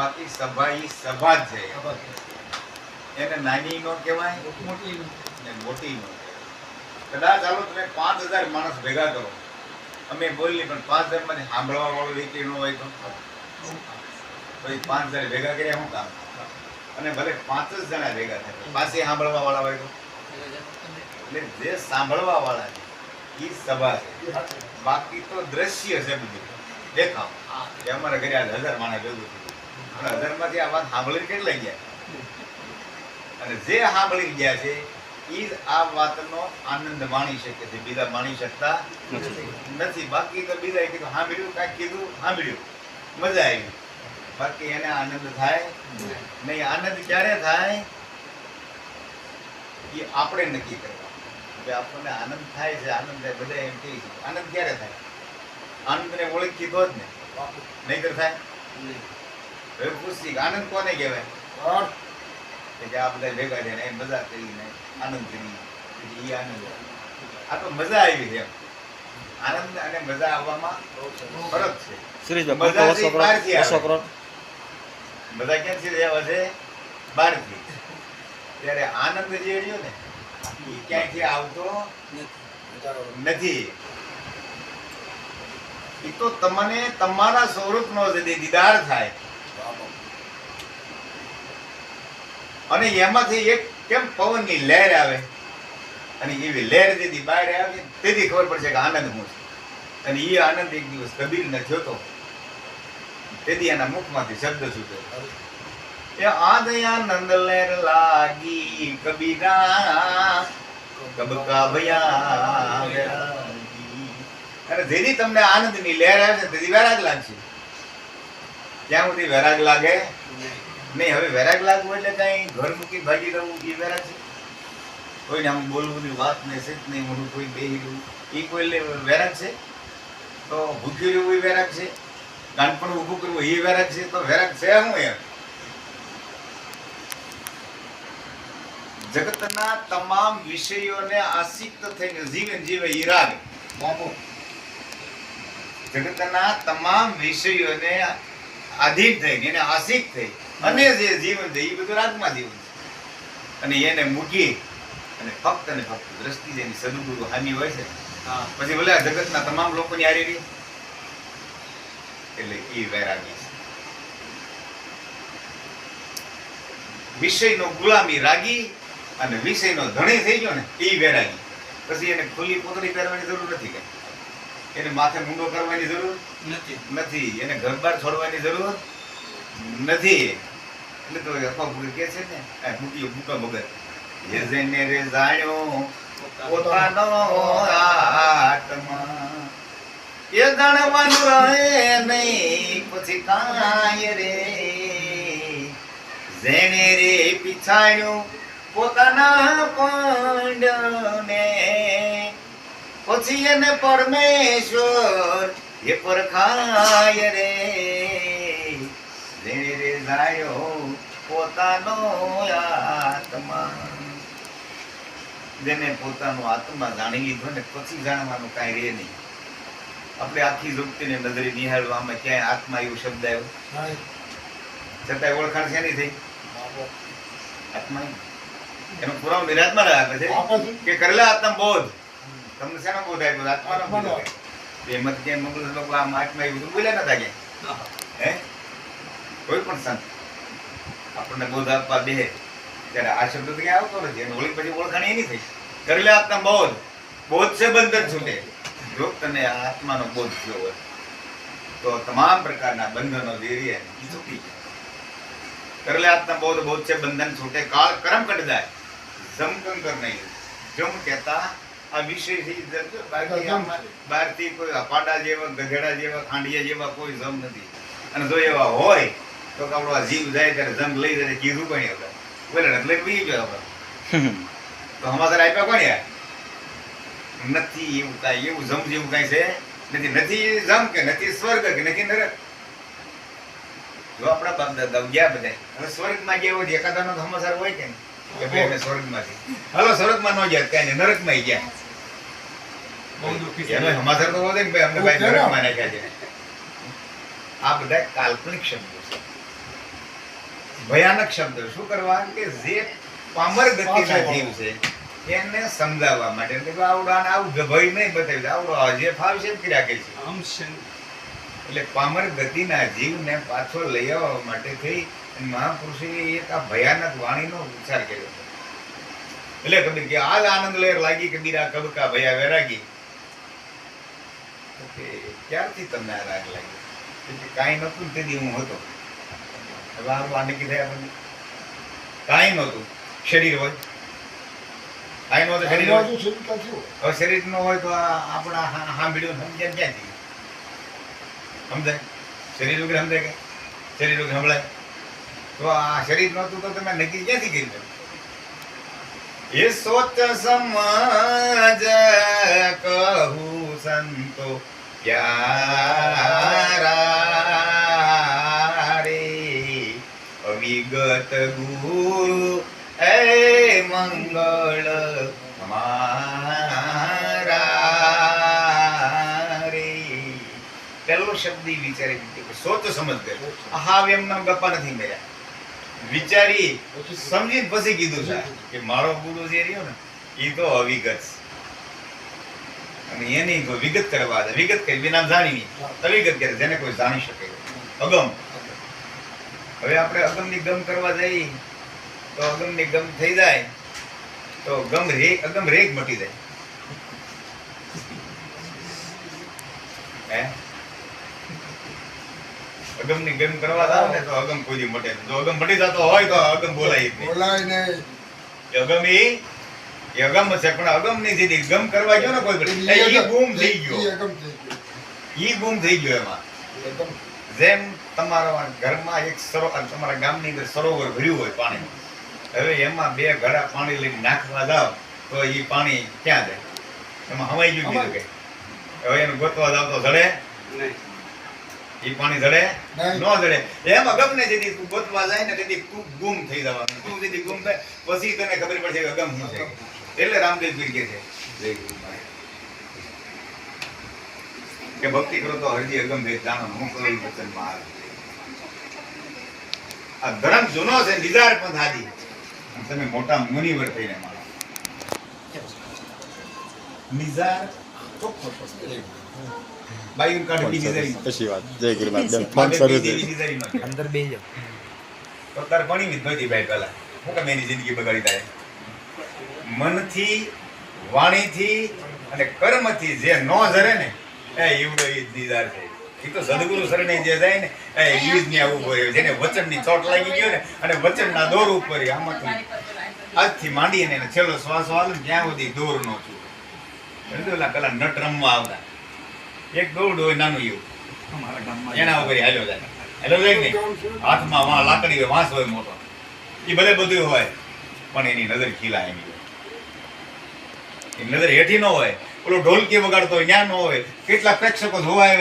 બાકી સભા ઈ સભા જ છે એને નાની નો કહેવાય ને. મોટી નો કદાચ ચાલો તમે પાંચ હજાર માણસ ભેગા કરો. અમે બોલી પણ પાંચ હજારમાંથી સાંભળવા વાળો વ્યક્તિ ન હોય તો? પછી પાંચ હજાર ભેગા કર્યા શું કામ? અને ભલે પાંચ જ જણા ભેગા થાય પાસે સાંભળવા વાળા હોય તો? એટલે જે સાંભળવા વાળા છે એ સભા છે. બાકી તો દ્રશ્ય છે બધું. દેખાવ. કે અમારા ઘરે આજ હજાર માણસ ભેગું થયું. અને આ વાત સાંભળીને કેટલા ગયા અને જે સાંભળી ગયા છે એ જ આ વાતનો આનંદ માણી શકે છે બીજા માણી શકતા નથી. બાકી તો બીજા કીધું સાંભળ્યું કાંઈક કીધું સાંભળ્યું મજા આવી. બાકી એને આનંદ થાય? નહીં આનંદ ક્યારે થાય? એ આપણે નક્કી કરવા. કે આપણને આનંદ થાય છે આનંદ થાય બધા એમ કહે છે. આનંદ ક્યારે થાય? આનંદને ઓળખી તો જ ને. નહીં થાય? હવે પૂછતી આનંદ કોને કહેવાય? કે જે આ બધા ભેગા થઈને એમ મજા કરીને આનંદ કરી. એ આનંદ. આ તો મજા આવી છે એમ. આનંદ અને મજા આવવામાં ફરક છે. સુરેશભાઈ મજા કરો કરો ક્યાંથી આવે બહારથી ત્યારે આનંદ જે રહ્યો ને એ ક્યાંથી આવતો નથી. એ તો તમને તમારા સ્વરૂપનો જે દીદાર થાય. અને એમાંથી એક કેમ પવનની લહેર આવે? અને એવી લહેર જેથી બહાર આવે, તેથી ખબર પડશે કે આનંદ હું છે. અને એ આનંદ એક દિવસ કબીરને જોતો. તેથી એના મુખમાંથી શબ્દ છૂટ્યો એ આદયાનંદ લહેર લાગી કબીરા કબકા ભયા. અને જેથી તમને આનંદની લહેર આવે છે તેથી વૈરાગ લાગશે. ત્યાં સુધી વૈરાગ લાગે? નહીં, હવે વેરાગ લાગવું એટલે કઈ ઘર મૂકી ભાગી રહેવું એ વેરાગ છે. કોઈને આમ બોલવું નહીં વાત નહીં સિદ્ધ નહીં, મોઢું કોઈ બે રહેવું એ કોઈ વેરાગ છે? તો ભૂખ્યું રહેવું એ વેરાગ છે? નાનપણ ઊભું કરવું એ વેરાગ છે? તો વેરાગ છે હું એમ? જગતના તમામ વિષયોને આસિક્ત થઈને જીવન જીવે ઈ રાગ. જગતના તમામ વિષયોને આધીન થઈને એને આશિક થઈ. અને જે જીવન છે એ બધું રાગમાં જીવન છે. અને એને મૂકી અને ફક્ત અને ફક્ત દ્રષ્ટિ જેની સદગુરુ હાની હોય છે પછી ભલે આ જગતના તમામ લોકોની હારી રહી એટલે એ વૈરાગી છે. વિષયનો ગુલામી રાગી અને વિષયનો ધણી થઈ ગયો ને એ વૈરાગી. પછી એને ખુલ્લી પોતળી પહેરવાની જરૂર નથી કઈ. એને માથે મૂંડો કરવાની જરૂર નથી. એને ઘર બહાર છોડવાની જરૂર નથી. એટલે તો અફવા કે છે ને આ મૂકી મૂકા મગર એ જઈને રે જાણ્યો પોતાનો. આત્મા. એ જાણવાનું રહે નહીં પછી કાંઈ રે. જેને રે પીછાણ્યું પોતાના પાંડને પછી એને પરમેશ્વર. એ પરખાય રે. રે જાયો પોતાનો આત્મા. જેને પોતાનો આત્મા જાણી લીધો ને પછી જાણવાનું કાંઈ રે નહીં. આપણે આખી જુગતીને નજરે નિહાળવામાં ક્યાંય આત્મા એવું શબ્દ આવ્યો? છતાંય ઓળખાણ છે નહીં થઈ આત્મા એનો પુરાવો નિરાત્મા રહ્યા છે? કે કરેલા આત્મા બોધ. તમને શેનો બોધ આવ્યો આત્માનો બોધ આપ્યો. એમાં તો ક્યાંય મંગળ લોકો આમ આત્મા એવું બધું બોલ્યા નતા ક્યાંય? હે. કોઈ પણ સંત. આપણને બોધ આપવા દે. ત્યારે આ શબ્દ તો ક્યાં આવતો નથી. અને ઓળી પછી ઓળખાણી નહીં થઈ. કરેલા આત્મા બોધ. બોધ છે બંધન છૂટે. જો તને આત્માનો બોધ થયો હોય. તો તમામ પ્રકારના બંધનો ધીરે છૂટી જાય. કરલે આત્મા બોધ બોધ છે બંધન છૂટે. કાળ કરમ કટ જાય. જમ કંકર નહીં. જમ કહેતા આ થી બાકી બહારથી કોઈ અપાડા જેવા ગધેડા જેવા ખાંડિયા જેવા કોઈ જમ નથી. અને જો એવા હોય તો આપણો આ જીવ જાય ત્યારે જંગ લઈ જાય કીધું પણ આપણે બોલે એટલે પી ગયો આપણે. તો સમાચાર આપ્યા કોણ યાર નથી એવું કાંઈ એવું જમ જેવું કાંઈ છે? નથી નથી જમ કે નથી સ્વર્ગ કે નથી નરક? જો આપણા બાપ દાદા ગયા બધા હવે સ્વર્ગમાં ગયા હોય તો સમાચાર હોય કે અમે સ્વર્ગમાંથી. હલો સ્વર્ગમાં ન ગયા કાંઈ નરકમાં ગયા. એનો ભાઈ અમને ભાઈ નરકમાં નાખ્યા છે. આ બધા કાલ્પનિક શબ્દો છે. ભયાનક શબ્દ. શું કરવા? કે જે પામર ગતિના જીવ છે એને સમજાવવા માટે. કે આવું ભય નહીં બતાવી આવડો હજે ફાવશે એમ કર્યા કરે છે. એટલે પામર ગતિના જીવને પાછો લઈ આવવા માટે થઈ મહાપુરુષે એક આ ભયાનક વાણીનો ઉચ્ચાર કર્યો. એટલે કબીર કે આજ આનંદ લહેર લાગી કબીરા કબકા ભયા વૈરાગી. કે ક્યારથી તમને આ રાગ લાગ્યો? કે કાંઈ નહોતું તેથી હું હતો. હવે આને કીધા આપણને કાંઈ નહોતું. શરીર હોય. કાંઈ નહોતું શરીર હોય. હવે શરીર ન હોય તો આપણા સાંભળ્યું સમજ્યા ક્યાંથી? સમજાય? શરીર વગર સમજાય કે? શરીર વગર સંભળાય? તો આ શરીર નહોતું તો તમે નક્કી ક્યાંથી કરી દો એ સોચ સમજ કહું સંતો પ્યારા રે અવિગત ગુરુ એ મંગળ પેલો શબ્દ વિચારી સોચ સમજ કરે હા એમ નામ ગપ્પા નથી મેળ્યા. વિચારી સમજીને પછી કીધું છે. કે મારો ગુરુ જે રહ્યો ને એ તો અવિગત છે. અને એની કોઈ વિગત કરવા દે વિગત કરી વિના જાણી અવિગત કરે જેને કોઈ જાણી શકે. અગમ. હવે આપણે અગમની ગમ કરવા જઈએ તો અગમની ગમ થઈ જાય તો ગમ રે અગમ રેગ મટી જાય. હે? અગમની ગમ કરવા જાવ ને તો અગમ કોઈ મટે જો અગમ મટી જતો હોય તો અગમ બોલાય બોલાય નહીં. અગમ એ એ અગમ છે પણ અગમની જે ગમ કરવા ગયો ને કોઈ એ ઈ ગુમ થઈ ગયો. ઈ થઈ ગુમ થઈ ગયો એમાં. જેમ તમારા ઘરમાં એક સરોવર તમારા ગામની અંદર સરોવર ભર્યું હોય પાણી હવે એમાં બે ઘડા પાણી લઈને નાખવા જાવ તો એ પાણી ક્યાં જાય? એમાં હવાઈ ગયું કીધું કે. હવે એનું ગોતવા જાવ તો જડે? એ પાણી જડે? ન જડે. એમ અગમને જેથી તું ગોતવા જાય ને તેથી તું ગુમ થઈ જવાનું. તું જેથી ગુમ થાય પછી તને ખબર પડશે અગમ શું છે. એટલે રામદેવ પીર કે છે. કે ભક્તિ કરો તો હરજી અગમ ભેદ જાણો હું કરું વચનમાં આવે. આ ધર્મ જૂનો છે નિજાર પણ આદિ તમે મોટા મુનિવર થઈને માનો નિજાર બાયું કાઢી બીજી પછી વાત. જય. અંદર બે જાવ તો તાર ભણી જ ભાઈ પહેલા. હું કે એની જિંદગી બગાડી તારે મનથી વાણીથી અને કર્મથી જે ન જરે ને એ ઈવડો ઈજ જ દીદાર છે. એ તો સદગુરુ શરણે જે જાય ને એ ઈજ ને આવું ઊભો રહ્યો જેને વચનની ચોટ લાગી ગયો ને અને વચનના દોર ઉપર આમાં આજથી માંડીને એને છેલ્લો શ્વાસ વાળો ને ત્યાં સુધી દોર નો છું સમજો લા પેલા નટ રમવા આવતા. એક દોરડું હોય નાનું એવું. એના ઉપર હાલ્યો જાય. હાલ્યો જાય ને હાથમાં વાં લાકડી હોય વાંસ હોય મોટો. એ ભલે બધું હોય પણ એની નજર ખીલા એની. નજર હેઠી ન હોય. ઓલો ઢોલકી વગાડતો હોય ત્યાં ન હોય. કેટલા પ્રેક્ષકો જોવા